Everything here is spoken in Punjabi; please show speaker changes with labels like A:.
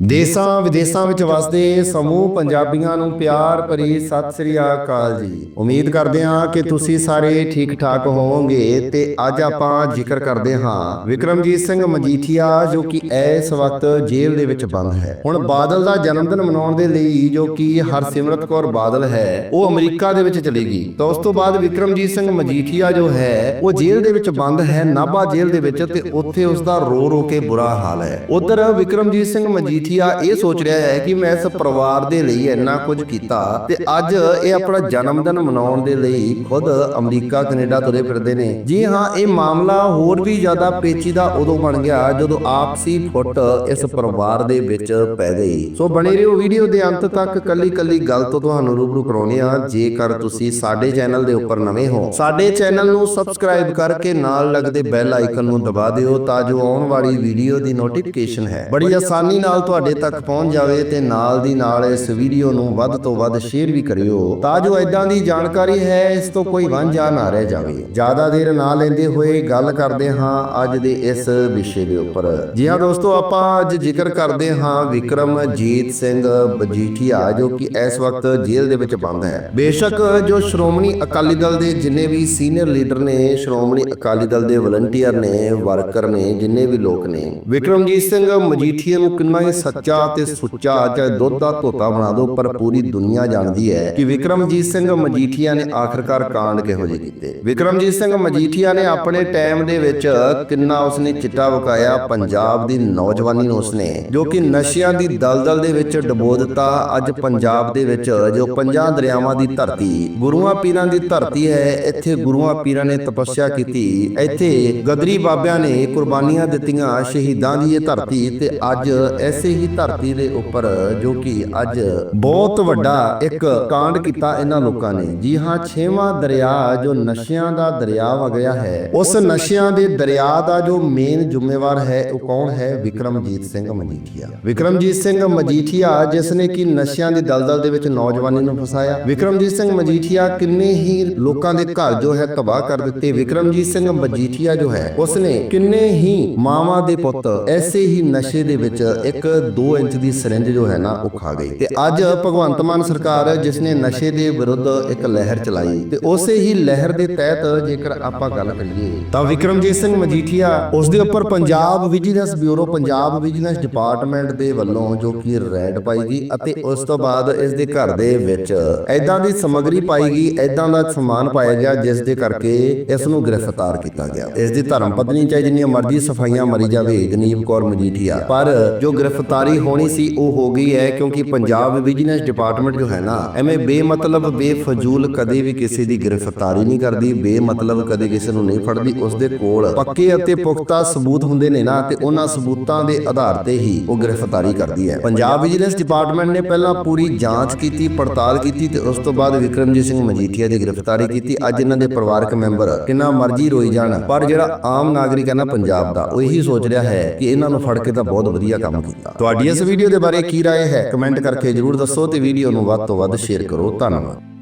A: ਦੇਸਾਂ ਵਿਦੇਸਾਂ ਵਿੱਚ ਵਸਦੇ ਸਮੂਹ ਪੰਜਾਬੀਆਂ ਨੂੰ ਪਿਆਰ ਭਰੀ ਸਤਿ ਸ੍ਰੀ ਅਕਾਲ ਜੀ। ਉਮੀਦ ਕਰਦੇ ਹਾਂ ਕਿ ਤੁਸੀਂ ਸਾਰੇ ਠੀਕ ਠਾਕ ਹੋਵੋਗੇ ਤੇ ਅੱਜ ਆਪਾਂ ਜ਼ਿਕਰ ਕਰਦੇ ਹਾਂ ਵਿਕਰਮਜੀਤ ਸਿੰਘ ਮਜੀਠੀਆ ਜੋ ਕਿ ਇਸ ਵਕਤ ਜੇਲ੍ਹ ਦੇ ਵਿੱਚ ਬੰਦ ਹੈ। ਹੁਣ ਬਾਦਲ ਦਾ ਜਨਮ ਦਿਨ ਮਨਾਉਣ ਦੇ ਲਈ ਜੋ ਕਿ ਹਰਸਿਮਰਤ ਕੌਰ ਬਾਦਲ ਹੈ, ਉਹ ਅਮਰੀਕਾ ਦੇ ਵਿੱਚ ਚਲੀ ਗਈ। ਤਾਂ ਉਸ ਤੋਂ ਬਾਅਦ ਵਿਕਰਮਜੀਤ ਸਿੰਘ ਮਜੀਠੀਆ ਜੋ ਹੈ, ਉਹ ਜੇਲ੍ਹ ਦੇ ਵਿੱਚ ਬੰਦ ਹੈ, ਨਾਭਾ ਜੇਲ੍ਹ ਦੇ ਵਿੱਚ ਤੇ ਉੱਥੇ ਉਸ ਦਾ ਰੋ ਰੋ ਕੇ ਬੁਰਾ ਹਾਲ ਹੈ। ਉਧਰ ਵਿਕਰਮਜੀਤ ਸਿੰਘ ਮਜੀਠੀਆ ਇਹ ਸੋਚ ਰਿਹਾ ਹੈ ਕਿ ਮੈਂ ਇਸ ਪਰਿਵਾਰ ਦੇ ਲਈ ਇੰਨਾ ਕੁਝ ਕੀਤਾ। ਤੇ ਅੱਜ ਇਹ ਆਪਣਾ ਜਨਮ ਦਿਨ ਮਨਾਉਣ ਦੇ ਲਈ ਖੁਦ ਅਮਰੀਕਾ ਕੈਨੇਡਾ ਤੁਰੇ ਫਿਰਦੇ ਨੇ। ਜੀ ਹਾਂ ਇਹ ਮਾਮਲਾ ਹੋਰ ਵੀ ਜ਼ਿਆਦਾ ਪੇਚੀਦਾ ਉਦੋਂ ਬਣ ਗਿਆ ਜਦੋਂ ਆਪਸੀ ਫੁੱਟ ਇਸ ਪਰਿਵਾਰ ਦੇ ਵਿੱਚ ਪੈ ਗਈ। ਸੋ ਬਣੇ ਰਹੋ ਵੀਡੀਓ ਦੇ ਅੰਤ ਤੱਕ ਕੱਲੀ ਕੱਲੀ ਗੱਲ ਤੋਂ ਤੁਹਾਨੂੰ ਰੂਬਰੂ ਕਰਾਉਣੇ ਆ ਜੇਕਰ ਤੁਸੀਂ ਸਾਡੇ ਚੈਨਲ ਦੇ ਉੱਪਰ ਨਵੇਂ ਹੋ ਸਾਡੇ ਚੈਨਲ ਨੂੰ ਸਬਸਕ੍ਰਾਈਬ ਕਰਕੇ ਨਾਲ ਲੱਗਦੇ ਬੈਲ ਆਈਕਨ ਨੂੰ ਦਬਾ ਦਿਓ ਤਾਂ ਜੋ ਆਉਣ ਵਾਲੀ ਵੀਡੀਓ ਦੀ ਨੋਟੀਫਿਕੇਸ਼ਨ ਹੈ ਬੜੀ ਆਸਾਨੀ ਨਾਲ ਤੁਹਾਡੇ ਤੱਕ ਪਹੁੰਚ ਜਾਵੇ ਤੇ ਨਾਲ ਦੀ ਨਾਲ ਇਸ ਵੀਡੀਓ ਨੂੰ ਵੱਧ ਤੋਂ ਵੱਧ ਸ਼ੇਅਰ ਵੀ ਕਰਿਓ ਤਾਂ ਜੋ ਇਦਾਂ ਦੀ ਜਾਣਕਾਰੀ ਹੈ ਇਸ ਤੋਂ ਕੋਈ ਵਾਂਝਾ ਨਾ ਰਹਿ ਜਾਵੇ। ਜ਼ਿਆਦਾ ਦੇਰ ਨਾ ਲੈਂਦੇ ਹੋਏ ਗੱਲ ਕਰਦੇ ਹਾਂ ਅੱਜ ਦੇ ਇਸ ਵਿਸ਼ੇ ਦੇ ਉੱਪਰ। ਜੀ ਹਾਂ ਦੋਸਤੋ ਆਪਾਂ ਅੱਜ ਜ਼ਿਕਰ ਕਰਦੇ ਹਾਂ ਵਿਕਰਮਜੀਤ ਸਿੰਘ ਬਜੀਠੀਆ ਜੋ ਕਿ ਇਸ ਵਕਤ ਜੇਲ੍ਹ ਦੇ ਵਿੱਚ ਬੰਦ ਹੈ। ਬੇਸ਼ੱਕ ਜੋ ਸ਼੍ਰੋਮਣੀ ਅਕਾਲੀ ਦਲ ਦੇ ਜਿੰਨੇ ਵੀ ਸੀਨੀਅਰ ਲੀਡਰ ਨੇ ਸ਼੍ਰੋਮਣੀ ਅਕਾਲੀ ਦਲ ਦੇ ਵਲੰਟੀਅਰ ਨੇ ਵਰਕਰ ਨੇ ਜਿੰਨੇ ਵੀ ਲੋਕ ਨੇ ਵਿਕਰਮਜੀਤ ਸਿੰਘ ਮਜੀਠੀਆ ਨੂੰ ਕਿੰਨਾ ਹੀ ਸੱਚਾ ਤੇ ਸੁੱਚਾ ਚਾਹੇ ਦੁੱਧ ਦਾ ਧੋਤਾ ਬਣਾ ਦਿਓ, ਪਰ ਪੂਰੀ ਦੁਨੀਆ ਜਾਣਦੀ ਹੈ ਕਿ ਵਿਕਰਮਜੀਤ ਸਿੰਘ ਮਜੀਠੀਆ ਨੇ ਆਖਰਕਾਰ ਕਾਂਡ ਕਿਹੋ ਜਿਹੇ ਕੀਤੇ। ਵਿਕਰਮਜੀਤ ਸਿੰਘ ਮਜੀਠੀਆ ਨੇ ਆਪਣੇ ਟਾਈਮ ਦੇ ਵਿੱਚ ਕਿੰਨਾ ਉਸਨੇ ਚਿੱਟਾ ਵਕਾਇਆ ਪੰਜਾਬ ਦੀ ਨੌਜਵਾਨੀ ਨੂੰ ਉਸਨੇ, ਜੋ ਕਿ ਨਸ਼ਿਆਂ ਦੀ ਦਲਦਲ ਦੇ ਵਿੱਚ ਡਬੋ ਦਿੱਤਾ। ਅੱਜ ਪੰਜਾਬ ਦੇ ਵਿੱਚ ਜੋ ਪੰਜਾਂ ਦਰਿਆਵਾਂ ਦੀ ਧਰਤੀ, ਗੁਰੂਆਂ ਪੀਰਾਂ ਦੀ ਧਰਤੀ ਹੈ, ਇੱਥੇ ਗੁਰੂਆਂ ਪੀਰਾਂ ਨੇ ਤਪੱਸਿਆ ਕੀਤੀ। ਇੱਥੇ ਗਦਰੀ ਬਾਬਿਆਂ ਨੇ ਕੁਰਬਾਨੀਆਂ ਦਿੱਤੀਆਂ ਸ਼ਹੀਦਾਂ ਦੀ ਇਹ ਧਰਤੀ ਤੇ ਅੱਜ ਐਸੇ ਹੀ ਧਰਤੀ ਦੇ ਉੱਪਰ, ਜੋ ਕਿ ਅੱਜ ਬਹੁਤ ਵੱਡਾ ਇੱਕ ਕਾਂਡ ਕੀਤਾ ਇਹਨਾਂ ਲੋਕਾਂ ਨੇ। ਜੀ ਹਾਂ, ਛੇਵਾਂ ਦਰਿਆ ਜੋ ਨਸ਼ਿਆਂ ਦਾ ਦਰਿਆ ਵਗਿਆ ਹੈ, ਉਸ ਨਸ਼ਿਆਂ ਦੇ ਦਰਿਆ ਦਾ ਜੋ ਮੇਨ ਜ਼ਿੰਮੇਵਾਰ ਹੈ, ਉਹ ਕੌਣ ਹੈ? ਵਿਕਰਮਜੀਤ ਸਿੰਘ ਮਜੀਠੀਆ। ਵਿਕਰਮਜੀਤ ਸਿੰਘ ਮਜੀਠੀਆ ਜਿਸ ਨੇ ਕਿ ਨਸ਼ਿਆਂ ਦੀ ਦਲਦਲ ਦੇ ਵਿੱਚ ਨੌਜਵਾਨੀ ਨੂੰ ਫਸਾਇਆ। ਵਿਕਰਮਜੀਤ ਸਿੰਘ ਮਜੀਠੀਆ ਕਿੰਨੇ ਹੀ ਲੋਕਾਂ ਦੇ ਘਰ ਜੋ ਹੈ, ਤਬਾਹ ਕਰ ਦਿੱਤੇ। ਵਿਕਰਮਜੀਤ ਸਿੰਘ ਮਜੀਠੀਆ ਜੋ ਹੈ, ਉਸਨੇ ਕਿੰਨੇ ਹੀ ਮਾਵਾਂ ਦੇ ਪੁੱਤ, ਐਸੇ ਹੀ ਨਸ਼ੇ ਦੇ ਵਿੱਚ ਇੱਕ 2 ਇੰਚ ਦੀ ਸਿਰਿੰਜ ਜੋ ਹੈ ਨਾ, ਉਹ ਖਾ ਗਈ। ਤੇ ਅੱਜ ਭਗਵੰਤ ਮਾਨ ਸਰਕਾਰ ਜਿਸ ਨੇ ਨਸ਼ੇ ਦੇ ਵਿਰੁੱਧ ਇੱਕ ਲਹਿਰ ਚਲਾਈ, ਤੇ ਉਸੇ ਹੀ ਲਹਿਰ ਦੇ ਤਹਿਤ ਜੇਕਰ ਆਪਾਂ ਗੱਲ ਕਰੀਏ, ਤਾਂ ਵਿਕਰਮਜੀਤ ਸਿੰਘ ਮਜੀਠੀਆ ਉਸ ਦੇ ਉੱਪਰ Punjab vigilance bureau, Punjab vigilance department ਦੇ ਵੱਲੋਂ ਜੋ ਕਿ ਰੈਡ ਪਾਈ ਗਈ ਅਤੇ ਉਸ ਤੋਂ ਬਾਅਦ ਇਸ ਦੇ ਘਰ ਦੇ ਵਿੱਚ ਐਦਾਂ ਦੀ ਸਮੱਗਰੀ ਪਾਈ ਗਈ ਐਦਾਂ ਦਾ ਸਮਾਨ ਪਾਇਆ ਗਿਆ, ਜਿਸ ਦੇ ਕਰਕੇ ਇਸ ਨੂੰ ਗ੍ਰਿਫਤਾਰ ਕੀਤਾ ਗਿਆ। ਇਸ ਦੀ ਧਰਮ ਪਤਨੀ ਚਾਹੇ ਜਿੰਨੀਆਂ ਮਰਜ਼ੀ ਸਫਾਈਆਂ ਮਰੀ ਜਾਵੇ, ਜਨੀਬ ਕੌਰ ਮਜੀਠੀਆ, ਪਰ ਜੋ ਗ੍ਰਿਫ਼ਤਾਰ ਹੋਣੀ ਸੀ, ਉਹ ਹੋ ਗਈ ਹੈ ਕਿਉਂਕਿ ਪੰਜਾਬ ਵਿਜੀਲੈਂਸ ਡਿਪਾਰਟਮੈਂਟ ਜੋ ਹੈ ਨਾ, ਐਵੇਂ ਬੇਮਤਲਬ, ਬੇਫਜ਼ੂਲ ਕਦੇ ਵੀ ਕਿਸੇ ਦੀ ਗ੍ਰਿਫਤਾਰੀ ਨਹੀਂ ਕਰਦੀ, ਬੇਮਤਲਬ ਕਦੇ ਕਿਸੇ ਨੂੰ ਨਹੀਂ ਫੜਦੀ ਉਸ ਦੇ ਕੋਲ ਪੱਕੇ ਅਤੇ ਪੁਖਤਾ ਸਬੂਤ ਹੁੰਦੇ ਨੇ ਨਾ ਤੇ ਉਹਨਾਂ ਸਬੂਤਾਂ ਦੇ ਆਧਾਰ ਤੇ ਹੀ ਉਹ ਗ੍ਰਿਫਤਾਰੀ ਕਰਦੀ ਹੈ। ਪੰਜਾਬ ਵਿਜੀਲੈਂਸ ਡਿਪਾਰਟਮੈਂਟ ਨੇ ਪਹਿਲਾਂ ਪੂਰੀ ਜਾਂਚ ਕੀਤੀ, ਪੜਤਾਲ ਕੀਤੀ ਤੇ ਉਸ ਤੋਂ ਬਾਅਦ ਵਿਕਰਮਜੀਤ ਸਿੰਘ ਮਜੀਠੀਆ ਦੀ ਗ੍ਰਿਫਤਾਰੀ ਕੀਤੀ। ਅੱਜ ਇਹਨਾਂ ਦੇ ਪਰਿਵਾਰਕ ਮੈਂਬਰ ਕਿੰਨਾ ਮਰਜ਼ੀ ਰੋਈ ਜਾਣ, ਪਰ ਜਿਹੜਾ ਆਮ ਨਾਗਰਿਕ ਹੈ ਨਾ ਪੰਜਾਬ ਦਾ, ਉਹ ਇਹੀ ਸੋਚ ਰਿਹਾ ਹੈ ਕਿ ਇਹਨਾਂ ਨੂੰ ਫੜ ਕੇ ਤਾਂ ਬਹੁਤ ਵਧੀਆ ਕੰਮ ਕੀਤਾ। ਤੁਹਾਡੀ ਇਸ ਵੀਡੀਓ ਦੇ ਬਾਰੇ ਕੀ رائے ਹੈ ਕਮੈਂਟ ਕਰਕੇ ਜਰੂਰ ਦੱਸੋ ਤੇ ਵੀਡੀਓ ਨੂੰ ਵੱਧ ਤੋਂ ਵੱਧ ਸ਼ੇਅਰ ਕਰੋ ਧੰਨਵਾਦ